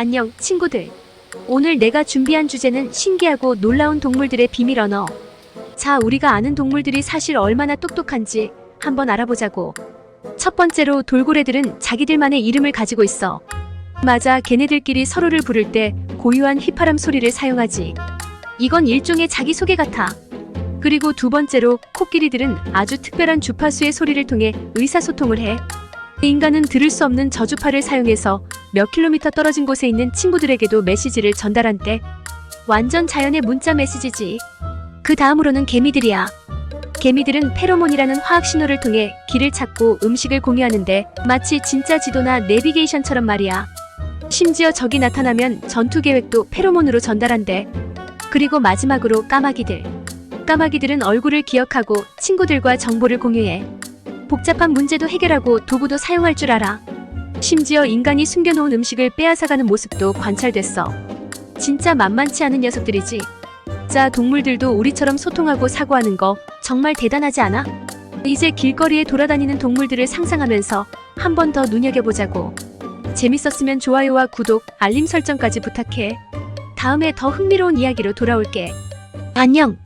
안녕, 친구들. 오늘 내가 준비한 주제는 신기하고 놀라운 동물들의 비밀 언어. 자, 우리가 아는 동물들이 사실 얼마나 똑똑한지 한번 알아보자고. 첫 번째로 돌고래들은 자기들만의 이름을 가지고 있어. 맞아, 걔네들끼리 서로를 부를 때 고유한 휘파람 소리를 사용하지. 이건 일종의 자기소개 같아. 그리고 두 번째로 코끼리들은 아주 특별한 주파수의 소리를 통해 의사소통을 해. 인간은 들을 수 없는 저주파를 사용해서 몇 킬로미터 떨어진 곳에 있는 친구들에게도 메시지를 전달한대. 완전 자연의 문자 메시지지. 그 다음으로는 개미들이야. 개미들은 페로몬이라는 화학 신호를 통해 길을 찾고 음식을 공유하는데 마치 진짜 지도나 내비게이션처럼 말이야. 심지어 적이 나타나면 전투 계획도 페로몬으로 전달한대. 그리고 마지막으로 까마귀들. 까마귀들은 얼굴을 기억하고 친구들과 정보를 공유해. 복잡한 문제도 해결하고 도구도 사용할 줄 알아. 심지어 인간이 숨겨놓은 음식을 빼앗아가는 모습도 관찰됐어. 진짜 만만치 않은 녀석들이지. 자, 동물들도 우리처럼 소통하고 사고하는 거 정말 대단하지 않아? 이제 길거리에 돌아다니는 동물들을 상상하면서 한 번 더 눈여겨보자고. 재밌었으면 좋아요와 구독, 알림 설정까지 부탁해. 다음에 더 흥미로운 이야기로 돌아올게. 안녕!